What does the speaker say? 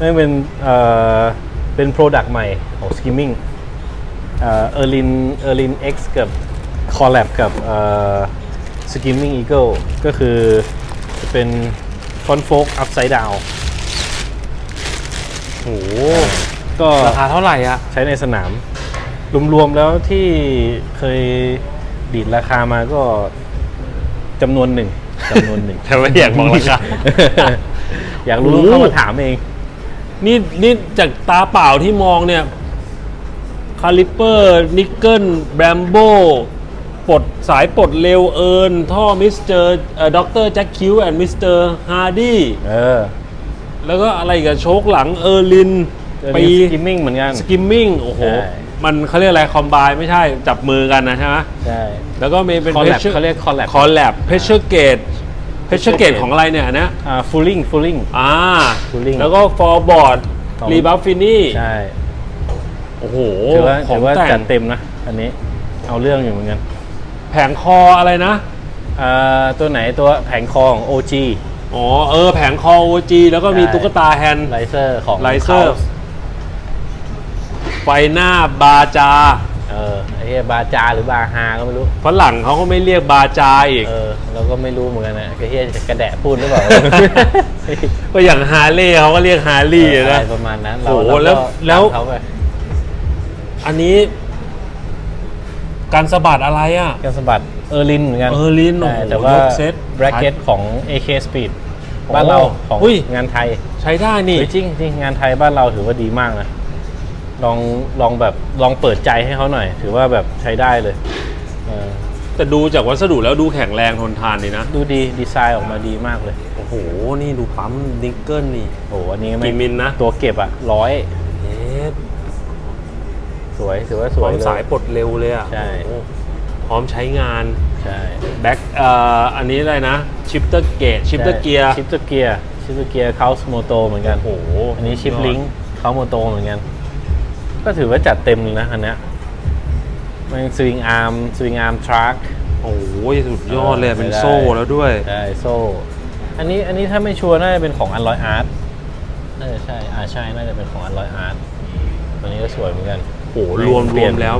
นั่นเป็นเอ่อเป็นโปรดักต์ใหม่ของ Skimming เอ่อ Erlin Erlin X กับ Collab กับเอ่อ Skimming Eagle ก็คือจะเป็น Front Fork Upside Down โอ้โหก็ราคาเท่าไหร่อะ ใช้ในสนาม รวมๆแล้วที่เคยดีดราคามาก็จำนวนหนึ่งจำนวนหนึ่งแต่ไม่อยากบอกราคาอยากรู้โอ้โหเข้ามาถามเอง นี่นี่จากตาเปล่าที่มองเนี่ยคาลิปเปอร์นิกเกิลแบรมโบปลดสายปลดเร็วเอินท่อมิสเตอร์ด็อกเตอร์แจ็คคิวแอนด์มิสเตอร์ฮาร์ดี้เออ แล้วก็อะไรอีกับโชคหลังเออร์ลินปีปีสกิมมิ่งเหมือนกันสกิมมิ่งโอ้โหใช่มันเขาเรียกอะไรคอมไบไม่ใช่จับมือกันนะใช่ไหมใช่ แล้วก็มีเป็น Collab pressure เขาเรียก Collab คอลแลบเพชเชอร์เกต เพชเชอร์เกต Gate ของอะไรเนี่ยอันเนี้ยอ่าฟูลลิ่งฟูลลิ่งอ่า Cooling แล้วก็ฟอร์บอร์ดของ รีบัฟฟินี่ใช่โอ้โหถือว่าขอถืงอว่าแต่จัดงเต็มนะ อันนี้เอาเรื่องอยู่เหมือนกันแผงคออะไรนะ อ่าตัวไหนตัวแผงคอของ OG อ๋อ เออ แผงคอ OG แล้วก็มีใช่ ตุ๊กตาแฮนด์ ไลเซอร์ของ ไลเซอร์ Kaos ไฟหน้าบาจา เออไอ้เหี้ยบาจาหรือบาฮาก็ไม่รู้ ฝรั่งเขาก็ไม่เรียกบาจาอีก เออเราก็ไม่รู้เหมือนกันนะไอ้เหี้ยจะกระแดะพูดหรือเปล่า ก็อย่างฮาร์เลย์เขาก็เรียกฮาร์ลีอะนะไรประมาณนั้นเราโอ้โหเราก็แล้วแล้วตามเขาไปอันนี้ การสะบัดอะไรอะกันสะบัดเออร์ลินเหมือนกัน Erlin ใช่โอ้โหแต่ว่ายกเซตแบรกเก็ตของ AK Speed โอ้บ้านเราของอุ้ย งานไทยใช้ได้นี่ เฮ้ยจริงจริงงานไทยบ้านเราถือว่าดีมากนะ ลองลองแบบลองเปิดใจให้เขาหน่อย ถือว่าแบบใช้ได้เลยเออแต่ดูจากวัสดุแล้วดูแข็งแรงทนทานดีนะ ดูดีดีไซน์ออกมาดีมากเลยโอ้โห นี่ดูปั๊มนิกเกิลนี่โอ้โหอันนี้ไม่กี่มิลนะตัวเก็บอะร้อยเอ๊ะสวยถือว่าสพร้วอยมเลย สายปลดเร็วเลยอะใช่ โอ้โหพร้อมใช้งาน ใช่แบ็คเอ่ออันนี้อะไรนะ ชิปเตอร์เกตชิปเตอร์เกียร์ ชิปเตอร์เกียร์ชิปเตอร์เกียร์เขาสโมโตเหมือนกันโอ้โหอันนี้ชิปลิงเขาโมโตเหมือนกัน ก็ถือว่าจัดเต็มเลยนะอันเนี้ยมันสวิงอาร์มสวิงอาร์มทรัคโอ้โหสุดยอดเลยเออเป็นไม่ได้โซ่แล้วด้วยใช่โซ่ อันนี้อันนี้ถ้าไม่ชัวร์น่าจะเป็นของอันร้อยอาร์ตน่าจะใช่อ่าใช่น่าจะเป็นของอันร้อยอาร์ตตัวนี้ก็สวยเหมือนกันโอ้โหรวมเปรลี่วยมนแล้ว